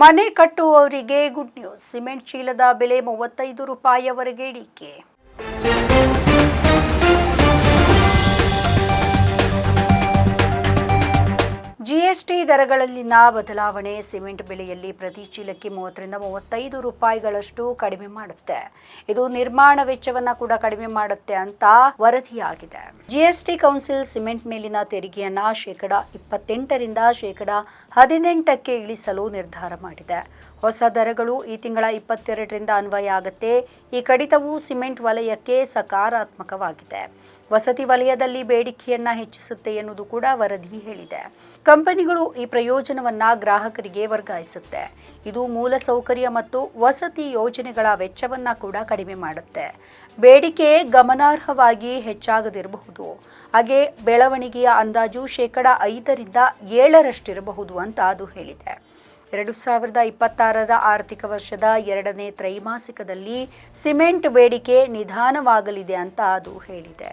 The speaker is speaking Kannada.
ಮನೆ ಕಟ್ಟುವವರಿಗೆ ಗುಡ್ ನ್ಯೂಸ್. ಸಿಮೆಂಟ್ ಚೀಲದ ಬೆಲೆ ಮೂವತ್ತೈದು ರೂಪಾಯಿವರೆಗೆ ಇಳಿಕೆ. ಜಿಎಸ್ಟಿ ದರಗಳಲ್ಲಿನ ಬದಲಾವಣೆ, ಸಿಮೆಂಟ್ ಬೆಲೆಯಲ್ಲಿ ಪ್ರತಿ ಚೀಲಕ್ಕೆ ಮೂವತ್ತರಿಂದ ಮೂವತ್ತೈದು ರೂಪಾಯಿಗಳಷ್ಟು ಕಡಿಮೆ ಮಾಡುತ್ತೆ. ಇದು ನಿರ್ಮಾಣ ವೆಚ್ಚವನ್ನ ಕೂಡ ಕಡಿಮೆ ಮಾಡುತ್ತೆ ಅಂತ ವರದಿಯಾಗಿದೆ. ಜಿಎಸ್ಟಿ ಕೌನ್ಸಿಲ್ ಸಿಮೆಂಟ್ ಮೇಲಿನ ತೆರಿಗೆಯನ್ನ ಶೇಕಡ ಇಪ್ಪತ್ತೆಂಟರಿಂದ ಶೇಕಡ ಹದಿನೆಂಟಕ್ಕೆ ಇಳಿಸಲು ನಿರ್ಧಾರ ಮಾಡಿದೆ. ಹೊಸ ದರಗಳು ಈ ತಿಂಗಳ ಇಪ್ಪತ್ತೆರಡರಿಂದ ಅನ್ವಯ ಆಗುತ್ತೆ. ಈ ಕಡಿತವು ಸಿಮೆಂಟ್ ವಲಯಕ್ಕೆ ಸಕಾರಾತ್ಮಕವಾಗಿದೆ. ವಸತಿ ವಲಯದಲ್ಲಿ ಬೇಡಿಕೆಯನ್ನ ಹೆಚ್ಚಿಸುತ್ತೆ ಎನ್ನುವುದು ಕೂಡ ವರದಿ ಹೇಳಿದೆ. ಕಂಪನಿಗಳು ಈ ಪ್ರಯೋಜನವನ್ನು ಗ್ರಾಹಕರಿಗೆ ವರ್ಗಾಯಿಸುತ್ತೆ. ಇದು ಮೂಲಸೌಕರ್ಯ ಮತ್ತು ವಸತಿ ಯೋಜನೆಗಳ ವೆಚ್ಚವನ್ನ ಕೂಡ ಕಡಿಮೆ ಮಾಡುತ್ತೆ. ಬೇಡಿಕೆ ಗಮನಾರ್ಹವಾಗಿ ಹೆಚ್ಚಾಗದಿರಬಹುದು. ಹಾಗೆ ಬೆಳವಣಿಗೆಯ ಅಂದಾಜು ಶೇಕಡ ಐದರಿಂದ ಏಳರಷ್ಟಿರಬಹುದು ಅಂತ ಅದು ಹೇಳಿದೆ. ಎರಡು ಸಾವಿರದ ಇಪ್ಪತ್ತಾರರ ಆರ್ಥಿಕ ವರ್ಷದ ಎರಡನೇ ತ್ರೈಮಾಸಿಕದಲ್ಲಿ ಸಿಮೆಂಟ್ ಬೇಡಿಕೆ ನಿಧಾನವಾಗಲಿದೆ ಅಂತ ಅದು ಹೇಳಿದೆ.